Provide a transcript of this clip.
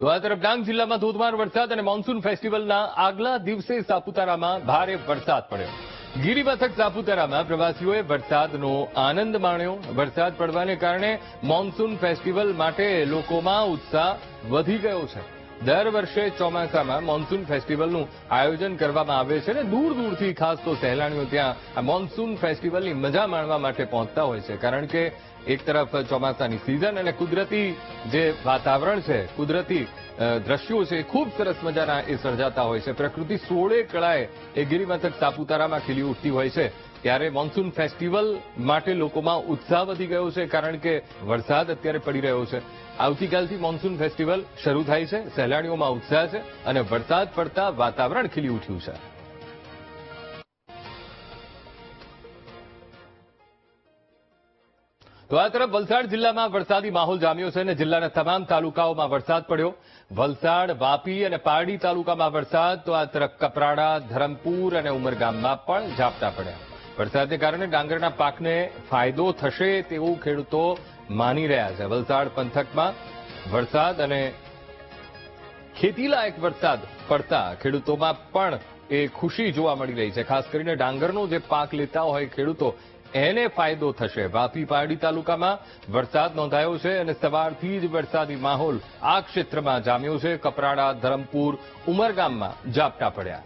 આ તરફ ડાંગ જિલ્લામાં ધોધમાર વરસાદ અને મોન્સૂન ફેસ્ટિવલના આગલા દિવસે સાપુતારામાં ભારે વરસાદ પડ્યો. ગિરિમથક સાપુતારામાં પ્રવાસીઓએ વરસાદનો આનંદ માણ્યો. વરસાદ પડવાને કારણે મોન્સૂન ફેસ્ટિવલ માટે લોકોમાં ઉત્સાહ વધી ગયો છે. દર વર્ષે ચોમાસામાં મોન્સૂન ફેસ્ટિવલનું આયોજન કરવામાં આવે છે અને દૂર દૂરથી ખાસ તો સહેલાણીઓ ત્યાં મોન્સૂન ફેસ્ટિવલની મજા માણવા માટે પહોંચતા હોય છે. કારણ કે એક તરફ ચોમાસાની સિઝન અને કુદરતી જે વાતાવરણ છે, કુદરતી દ્રશ્યો છે, ખૂબ સરસ મજાના એ સર્જાતા હોય છે. પ્રકૃતિ સોળે કળાએ એ ગિરિમથક સાપુતારામાં ખીલી ઉઠતી હોય છે. ત્યારે મોન્સૂન ફેસ્ટિવલ માટે લોકોમાં ઉત્સાહ વધી ગયો છે, કારણ કે વરસાદ અત્યારે પડી રહ્યો છે. આવતીકાલથી મોન્સૂન ફેસ્ટિવલ શરૂ થાય છે, સહેલાણીઓમાં ઉત્સાહ છે અને વરસાદ પડતા વાતાવરણ ખીલી ઉઠ્યું છે. તો આ તરફ વલસાડ જિલ્લામાં વરસાદી માહોલ જામ્યો છે અને જિલ્લાના તમામ તાલુકાઓમાં વરસાદ પડ્યો. વલસાડ, વાપી અને પારડી તાલુકામાં વરસાદ, તો આ તરફ કપરાડા, ધરમપુર અને ઉમરગામમાં પણ ઝાપટા પડ્યા. વરસાદને કારણે ડાંગરના પાકને ફાયદો થશે તેવું ખેડૂતો માની રહ્યા છે. વલસાડ પંથકમાં વરસાદ અને ખેતીલાયક વરસાદ પડતા ખેડૂતોમાં પણ એ ખુશી જોવા મળી રહી છે. ખાસ કરીને ડાંગરનો જે પાક લેતા હોય ખેડૂતો એને ફાયદો થશે. વાપી પારડી તાલુકામાં વરસાદ નોંધાયો છે અને સવારથી જ વરસાદી માહોલ આ ક્ષેત્રમાં જામ્યો છે. કપરાડા, ધરમપુર, ઉમરગામમાં ઝાપટા પડ્યા.